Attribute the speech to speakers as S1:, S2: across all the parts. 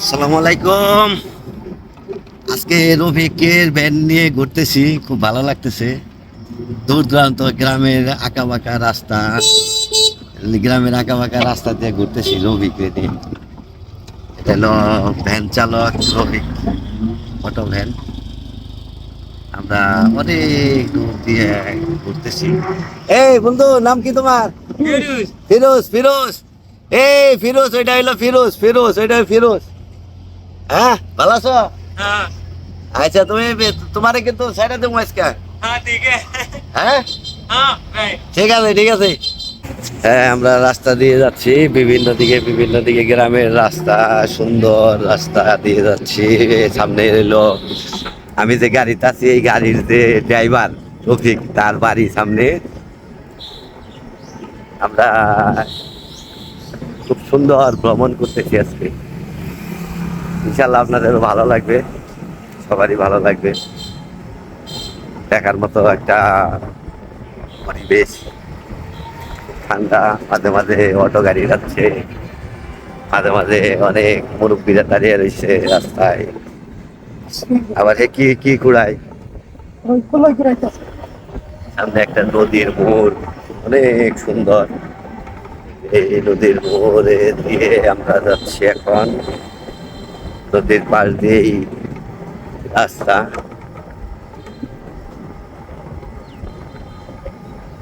S1: আসসালামু আলাইকুম। আজকে রফিকের ভ্যান নিয়ে ঘুরতেছি খুব ভালো লাগতেছে। দূর দূরান্ত গ্রামের আঁকা বাঁকা রাস্তা। গ্রামের আঁকা বাঁকা রাস্তা দিয়ে ঘুরতেছি রফিককে নিয়ে। এটা হলো ভ্যান চালক রফিক অটো ভ্যান। আমরা অনেক দূর দিয়ে ঘুরতেছি। এই বন্ধু নাম কি তোমার? ফিরোজ। ফিরোজ এই ফিরোজ ওইটা হইল ফিরোজ ফিরোজ ওইটা ফিরোজ। হ্যাঁ? ভালো আছো? আচ্ছা তুমি তোমারে কিন্তু সাইডে দেবো আজকে। হ্যাঁ,
S2: হ্যাঁ?
S1: ঠিক আছে ঠিক আছে। হ্যাঁ আমরা রাস্তা দিয়ে যাচ্ছি বিভিন্ন দিকে বিভিন্ন দিকে গ্রামের রাস্তা সুন্দর রাস্তা দিয়ে যাচ্ছি সামনে এলো। আমি যে গাড়িতে আছি এই গাড়ির যে ড্রাইভার রফিক তার বাড়ি সামনে। আমরা খুব সুন্দর ভ্রমণ করতেছি আজকে। ইনশাল্লাহ আপনাদেরও ভালো লাগবে সবারই ভালো লাগবে। দেখার মতো একটা পরিবেশ। ঠান্ডা মাঝে মাঝে অটো গাড়ি যাচ্ছে মাঝে মাঝে অনেক মুরব্বীরা দাঁড়িয়ে রয়েছে রাস্তায়। আবার হে কি কি কুড়ায়? সামনে একটা নদীর মোড় অনেক সুন্দর। এই নদীর মোড়ে দিয়ে আমরা যাচ্ছি এখন। নদীর পাশ দিয়েই রাস্তা।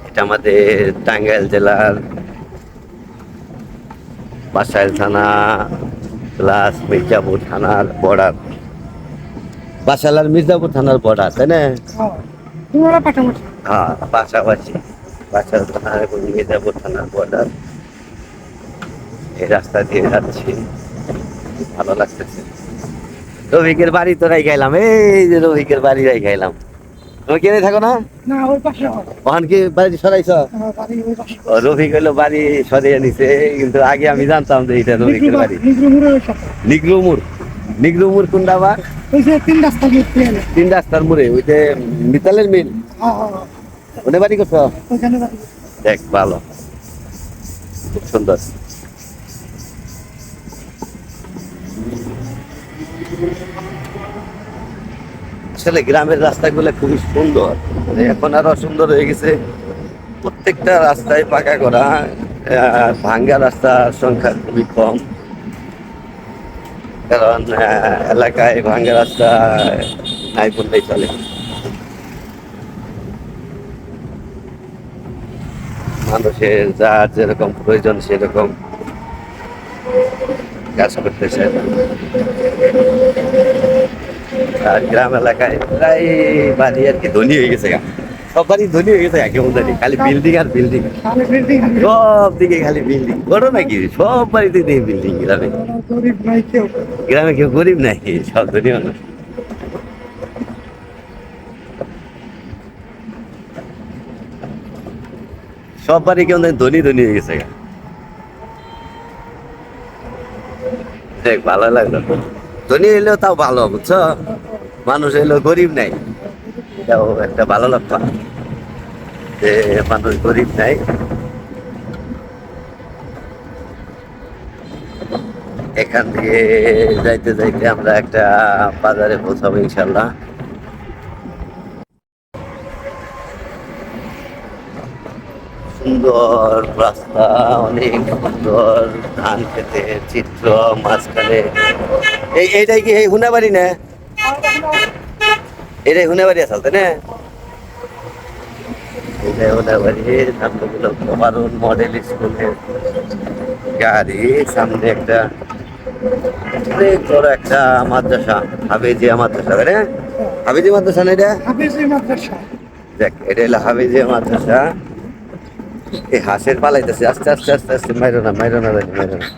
S1: এটা আমাদের টাঙ্গাইল জেলার বাসাইল থানা প্লাস মির্জাপুর থানার বর্ডার। বাসাইল আর মির্জাপুর থানার বর্ডার, তাই না? হ্যাঁ পাশাপাশি বাসাইল থানার মির্জাপুর থানার বর্ডার। এই রাস্তা দিয়ে যাচ্ছি। ভালো লাগতেছে। রফিকের বাড়ি তো রাই খাইলাম এই যে রফিকের বাড়ি রাই খাইলাম তুমি কেনে থাকো না? ওখান কি বাড়ি সরাইছ রফিক হইল বাড়ি সরিয়ে নিছে কিন্তু আগে আমি জানতাম যে এটা রফিকের বাড়ি। নিগরুমুর নিগরুমুর কোনটা আবার তিন রাস্তার মোড়ে ওই যে মিতালের মিল ওনে বাড়ি করছ। দেখ ভালো। খুব সুন্দর। আসলে গ্রামের রাস্তাগুলো খুবই সুন্দর। মানে এখন আরও সুন্দর হয়ে গেছে। প্রত্যেকটা রাস্তায় পাকা করা ভাঙ্গা রাস্তার সংখ্যা খুবই কম। কারণ এলাকায় ভাঙ্গা রাস্তা নাই বললেই চলে। মানুষের যার যেরকম প্রয়োজন সেরকম। কাজ করতেছে। আর গ্রাম এলাকায় প্রায় বাড়ি আর কি ধনী হয়ে গেছে। সব বাড়ি ধনী হয়ে গেছে কেমন জানি। খালি বিল্ডিং আর বিল্ডিং সব দিকে খালি বিল্ডিং বড় নাকি সব বাড়িতে দেখি বিল্ডিং গ্রামে। গ্রামে কেউ গরিব নাই সব ধনী মানুষ। সব বাড়ি কেমন ধনী ধনী হয়ে গেছে দেখ, ভালো লাগল। ধনী হইলেও তাও ভালো, বুঝছ? মানুষ হইলেও গরিব নাই। এটাও একটা ভালো লক্ষণ যে মানুষ গরিব নাই। এখান থেকে যাইতে যাইতে আমরা একটা বাজারে পৌঁছাবো ইনশাল্লাহ সুন্দর রাস্তা অনেক সুন্দর ধান খেতে চিত্র মাঝখানে। এই এইটাই কি এই হুনাবাড়ি না? এটাই হুনাবাড়ি আসল তাই না? হুনাবাড়ি কমারুন মডেল স্কুলের গাড়ি সামনে একটা অনেক বড় একটা মাদ্রাসা মাদ্রাসা তাই না? হাফেজি মাদ্রাসা না এটা? দেখ এটা হলো মাদ্রাসা। এই হাঁসের পালাইতেছে আস্তে আস্তে আস্তে আস্তে, মাইরো না মাইরো না মাইরো না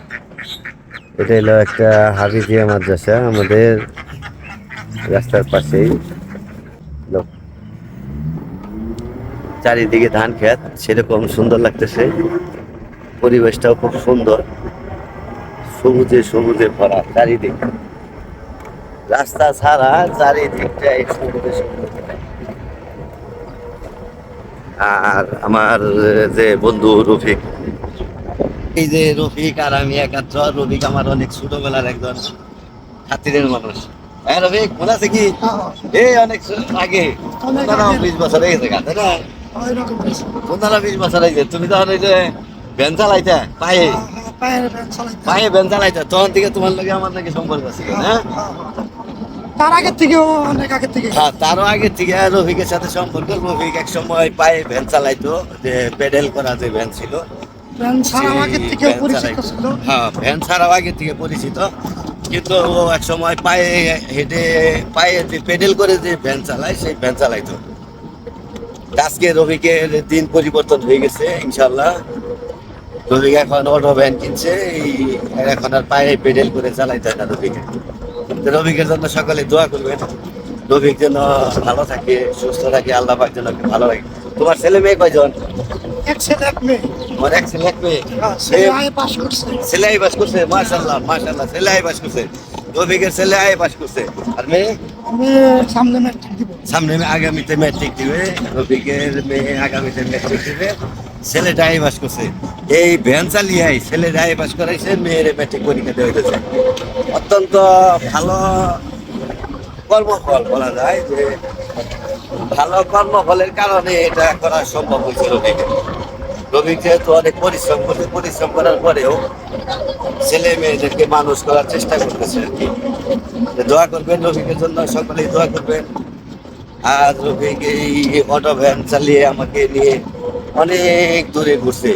S1: এটা হলো একটা হাফিজিয়া মাদ্রাসা, আমাদের রাস্তার পাশেই। চারিদিকে ধান খেত, সেরকম সুন্দর লাগতেছে। পরিবেশটাও খুব সুন্দর। সবুজে সবুজে ভরা চারিদিক। রাস্তা ছাড়া চারিদিকটাই সবুজে সবুজে। আর আমার যে বন্ধু রফিক এই যে রফিক আর আমি একাত্র রফিক আমার অনেক ছোটবেলার একজন খাতিরের মানুষ হ্যাঁ রবি মনে আছে কি
S3: হ্যাঁ,
S1: এই অনেক আগে পনেরো। বিশ বছর হয়ে গেছে তাই না। পনেরো বিশ বছর হয়েছে তুমি তখন ওই যে ভ্যান চালাইতে পায়ে
S3: হ্যাঁ, হ্যাঁ।
S1: পায়ে ভ্যান চালাইতে তখন থেকে তোমার লগে আমার নাকি সম্পর্ক হ্যাঁ
S3: হ্যাঁ। তার আগের থেকেও অনেক আগের থেকে।
S1: হ্যাঁ তারও আগে থেকে রফিকের সাথে সম্পর্ক। রফিক এক সময় পায়ে ভ্যান চালাইতো যে পেডেল করা যে ভ্যান ছিল।
S3: ছাড়াও আগের
S1: ভ্যান
S3: পরিচিত ছিল।
S1: হ্যাঁ ভ্যান ছাড়াও আগে থেকে পরিচিত। কিন্তু ও এক সময় পায়ে হেঁটে পায়ে যে পেডেল করে যে ভ্যান চালায় সেই ভ্যান চালাইতো। আজকে রবিকের দিন পরিবর্তন হয়ে গেছে ইনশাল্লাহ রবিক এখন অটো ভ্যান কিনছে এই এখন আর পায়ে পেডেল করে চালাইতে হয় না রবিকে রবিকের জন্য সকালে দোয়া করবেন। রবিক যেন ভালো থাকে সুস্থ থাকে আল্লাহ পাক যেন ভালো লাগে তোমার ছেলে মেয়ে কয়জন?
S3: এক ছেলে এক মেয়ে।
S1: আমার এক ছেলে এক মেয়ে?
S3: হ্যাঁ,
S1: সেলাই বাস করছে। মাশাল্লাহ মাশাল্লাহ সেলাই বাস করছে। রবিকের ছেলে আয় বাস করছে। আর মেয়ে?
S3: মেয়ে সামনে ম্যাট্রিক দিব।
S1: সামনে আগামীতে ম্যাট্রিক দিবে। রবিকের মেয়ে আগামীতে ম্যাট্রিক দিবে। ছেলেটা আয় বাস করছে। এই ভ্যান চালিয়ে ছেলেটা আয় বাস করাইছে, মেয়ের ম্যাট্রিক পরীক্ষা দেওয়া হয়েছে অত্যন্ত ভালো কর্মফল বলা যায় যে, ভালো কর্মফলের কারণে এটা করা সম্ভব হয়েছে রবিকে রবি যেহেতু অনেক পরিশ্রম করছে, পরিশ্রম করার পরেও ছেলে মেয়েদেরকে মানুষ করার চেষ্টা করতেছে আর কি। দোয়া করবেন রফিকের জন্য, সকলেই দোয়া করবেন। আর রফিক এই অটো ভ্যান চালিয়ে আমাকে নিয়ে অনেক দূরে ঘুরছে।